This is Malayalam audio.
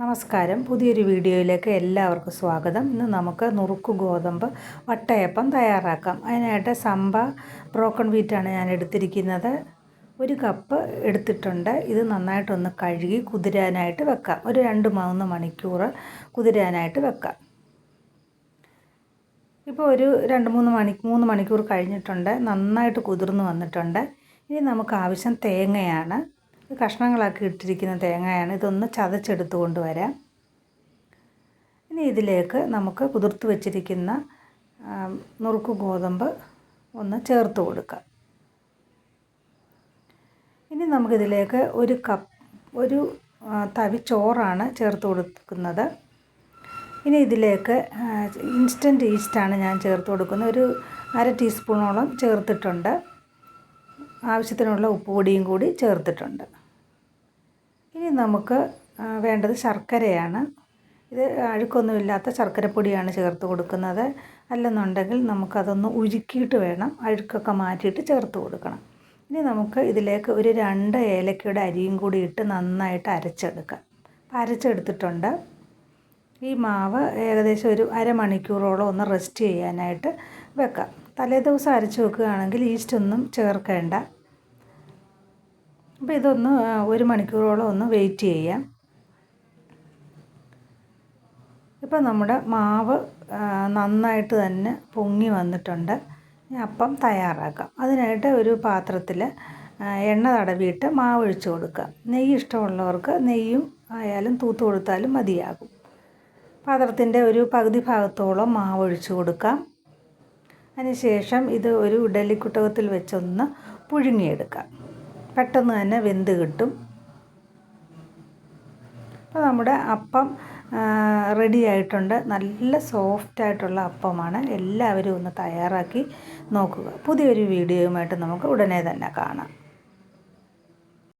നമസ്കാരം. പുതിയൊരു വീഡിയോയിലേക്ക് എല്ലാവർക്കും സ്വാഗതം. ഇന്ന് നമുക്ക് നുറുക്ക് ഗോതമ്പ് വട്ടയപ്പം തയ്യാറാക്കാം. അതിനായിട്ട് സമ്പ ബ്രോക്കൺ വീറ്റാണ് ഞാൻ എടുത്തിരിക്കുന്നത്. ഒരു കപ്പ് എടുത്തിട്ടുണ്ട്. ഇത് നന്നായിട്ടൊന്ന് കഴുകി കുതിരാനായിട്ട് വെക്കാം. ഒരു രണ്ട് മൂന്ന് മണിക്കൂർ കുതിരാനായിട്ട് വെക്കാം. ഇപ്പോൾ ഒരു രണ്ട് മൂന്ന് മണി മൂന്ന് മണിക്കൂർ കഴിഞ്ഞിട്ടുണ്ട്. നന്നായിട്ട് കുതിർന്ന് വന്നിട്ടുണ്ട്. ഇനി നമുക്ക് ആവശ്യം തേങ്ങയാണ്. കഷ്ണങ്ങളാക്കി ഇട്ടിരിക്കുന്ന തേങ്ങയാണ് ഇതൊന്ന് ചതച്ചെടുത്ത് കൊണ്ടുവരാം. ഇനി ഇതിലേക്ക് നമുക്ക് കുതിർത്ത് വെച്ചിരിക്കുന്ന നുറുക്ക് ഗോതമ്പ് ഒന്ന് ചേർത്ത് കൊടുക്കാം. ഇനി നമുക്കിതിലേക്ക് ഒരു കപ്പ് ഒരു തവി ചോറാണ് ചേർത്ത് കൊടുക്കുന്നത്. ഇനി ഇതിലേക്ക് ഇൻസ്റ്റന്റ് ഈസ്റ്റാണ് ഞാൻ ചേർത്ത് കൊടുക്കുന്നത്. ഒരു അര ടീസ്പൂണോളം ചേർത്തിട്ടുണ്ട്. ആവശ്യത്തിനുള്ള ഉപ്പുപൊടിയും കൂടി ചേർത്തിട്ടുണ്ട്. നമുക്ക് വേണ്ടത് ശർക്കരയാണ്. ഇത് അഴുക്കൊന്നുമില്ലാത്ത ശർക്കരപ്പൊടിയാണ് ചേർത്ത് കൊടുക്കുന്നത്. അല്ലെന്നുണ്ടെങ്കിൽ നമുക്കതൊന്ന് ഉരുക്കിയിട്ട് വേണം അഴുക്കൊക്കെ മാറ്റിയിട്ട് ചേർത്ത് കൊടുക്കണം. ഇനി നമുക്ക് ഇതിലേക്ക് ഒരു രണ്ട് ഏലക്കയുടെ അരിയും കൂടി ഇട്ട് നന്നായിട്ട് അരച്ചെടുക്കാം. അരച്ചെടുത്തിട്ടുണ്ട്. ഈ മാവ് ഏകദേശം ഒരു അരമണിക്കൂറോളം ഒന്ന് റെസ്റ്റ് ചെയ്യാനായിട്ട് വെക്കാം. തലേദിവസം അരച്ച് വെക്കുകയാണെങ്കിൽ ഈസ്റ്റൊന്നും ചേർക്കേണ്ട. അപ്പോൾ ഇതൊന്ന് ഒരു മണിക്കൂറോളം ഒന്ന് വെയിറ്റ് ചെയ്യാം. ഇപ്പോൾ നമ്മുടെ മാവ് നന്നായിട്ട് തന്നെ പൊങ്ങി വന്നിട്ടുണ്ട്. അപ്പം തയ്യാറാക്കാം. അതിനായിട്ട് ഒരു പാത്രത്തിൽ എണ്ണ തടവിയിട്ട് മാവ് ഒഴിച്ചു കൊടുക്കുക. നെയ്യ് ഇഷ്ടമുള്ളവർക്ക് നെയ്യും ആയാലും തൂത്ത് കൊടുത്താലും മതിയാകും. പാത്രത്തിന്റെ ഒരു പകുതി ഭാഗത്തോളം മാവ് ഒഴിച്ചു കൊടുക്കാം. അതിനുശേഷം ഇത് ഒരു ഇഡലിക്കുട്ടകത്തിൽ വെച്ചൊന്ന് പുഴുങ്ങിയെടുക്കാം. പെട്ടെന്ന് തന്നെ വെന്ത് കിട്ടും. അപ്പോൾ നമ്മുടെ അപ്പം റെഡി ആയിട്ടുണ്ട്. നല്ല സോഫ്റ്റ് ആയിട്ടുള്ള അപ്പമാണ്. എല്ലാവരും ഒന്ന് തയ്യാറാക്കി നോക്കുക. പുതിയൊരു വീഡിയോയുമായിട്ട് നമുക്ക് ഉടനെ തന്നെ കാണാം.